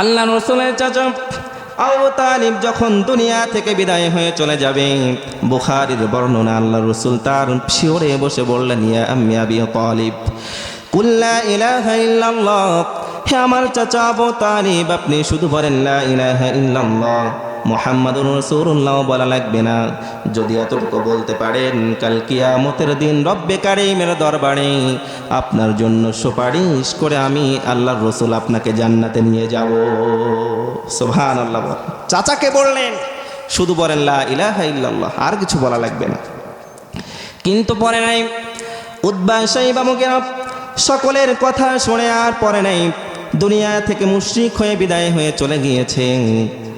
আল্লাহ রসুলের চাচা আবু তালিব যখন দুনিয়া থেকে বিদায় হয়ে চলে যাবে, বুখারির বর্ণনা আল্লাহ রসুল তার শিওরে বসে বললেন, ইয়া আমি আবি তালিব কুল্লা ইলাহা ইল্লাল্লাহ। হে আমার চাচা আবু তালিব, আপনি শুধু বলেন, লা ইলাহা ইল্লাল্লাহ। মোহাম্মদুর রসুল্লাহ বলা লাগবে না। যদি এতটুকু বলতে পারেন, কাল কিয়ামতের দিন রব্বে কারিমের দরবারে আপনার জন্য সুপারিশ করে আমি আল্লাহর রসুল আপনাকে জান্নাতে নিয়ে যাব। সোভান আল্লাহ। চাচাকে বললেন, শুধু বলেন লা ইল্লাল্লাহ, আর কিছু বলা লাগবে না। কিন্তু পরে নাই। উদ্বাসাই বামুকেরা সকলের কথা শুনে আর পরে নাই। দুনিয়া থেকে মুশ্রিক হয়ে বিদায় হয়ে চলে গিয়েছে।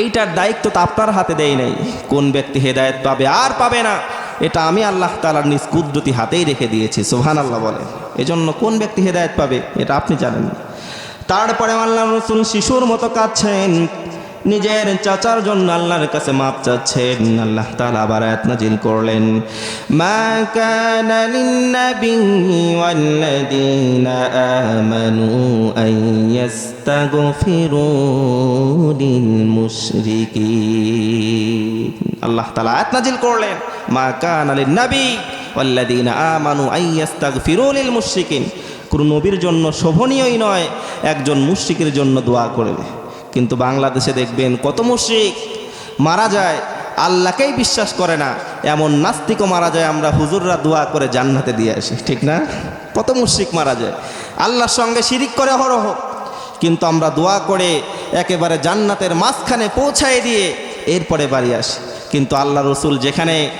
এইটার দায়িত্ব তো আপনার হাতে দেয় নাই। কোন ব্যক্তি হেদায়ত পাবে আর পাবে না, এটা আমি আল্লাহ তালার নিজ কুদরতি হাতেই রেখে দিয়েছি সোহান আল্লাহ বলে এজন্য কোন ব্যক্তি হেদায়ত পাবে, এটা আপনি জানেন তারপরে আল্লাহ রসুল শিশুর মতো কাঁদছেন নিজের চাচার জন্য আল্লাহর কাছে মাপ চাচ্ছেন। আল্লাহ তাআলা আবার আয়াত নাজিল করলেন। মা কানা লিন-নাবী ওয়াল্লাযীনা আমানু আন ইয়াস্তাগফিরু লিল-মুশরিকিন। আল্লাহ তাআলা আয়াত নাজিল করলেন। মা কানা লিন-নাবী ওয়াল্লাযীনা আমানু আন ইয়াস্তাগফিরু লিল-মুশরিকিন। কোনো নবীর জন্য শোভনীয়ই নয়, একজন মুশরিকের জন্য দোয়া করবে। কিন্তু বাংলাদেশে দেখবেন কত মুশরিক মারা যায়, আল্লাহকেই বিশ্বাস করে না। এমন নাস্তিকও মারা যায়, আমরা হুজুররা দোয়া করে জান্নাতে দিয়ে আসি, ঠিক না? কত মুশরিক মারা যায়। আল্লাহর সঙ্গে শিরিক করে হরহ। কিন্তু আমরা দোয়া করে একেবারে জান্নাতের মাঝখানে পৌঁছায় দিয়ে এরপরে বাড়ি আসি। কিন্তু আল্লাহ রসুল যেখানে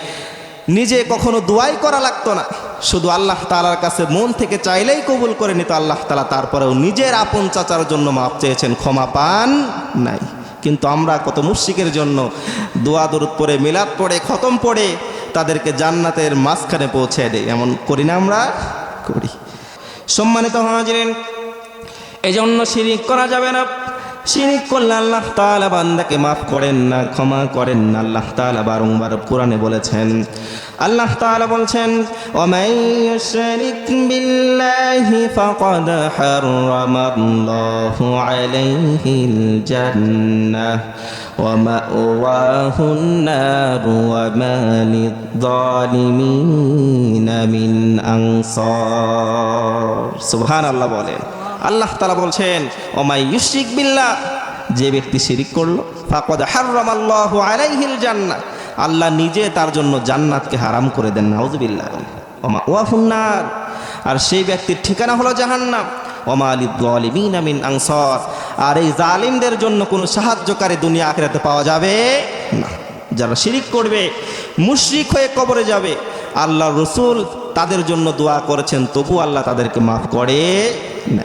নিজে কখনো দোয়াই করা লাগতো না। শুধু আল্লাহ তালার কাছে মন থেকে চাইলেই কবুল করে নিত। আল্লাহ তালা তারপরেও নিজের আপন চাচার জন্য মাপ চেয়েছেন, ক্ষমা পান নাই। কিন্তু আমরা কত মুশিকের জন্য দোয়া, দরুদ পড়ে, মিলাদ পড়ে, খতম পড়ে তাদেরকে জান্নাতের মাঝখানে পৌঁছে দেয় এমন করি না আমরা, করি। সম্মানিত হাজিরেন, এজন্য শিরিক করা যাবে না। শিরিক করলে আল্লাহ তালা বান্দাকে মাফ করেন না, ক্ষমা করেন না। আল্লাহ তালা বারংবার কোরআনে বলেছেন, আল্লাহ তালা বলছেন সুহান আল্লাহ বলেন। আল্লাহ তালা বলছেন, ওমাই বিল্লাহ যে ব্যক্তি শিরিক করল, ফাকদ হারাম আল্লাহ আলাইহিল জান্নাত আল্লাহ নিজে তার জন্য জান্নাতকে হারাম করে দেন, নাউজুবিল্লাহ। ওমা ওয়াফুন্নার আর সেই ব্যক্তির ঠিকানা হলো জাহান্নাম। ওমা আলী জালিমিন আমিন আনসার, আর এই জালিমদের জন্য কোনো সাহায্যকারী দুনিয়া আখেরাতে পাওয়া যাবে না। যারা শিরিক করবে, মুশরিক হয়ে কবরে যাবে। আল্লাহ রসুল তাদের জন্য দোয়া করেছেন তবু আল্লাহ তাদেরকে মাফ করে না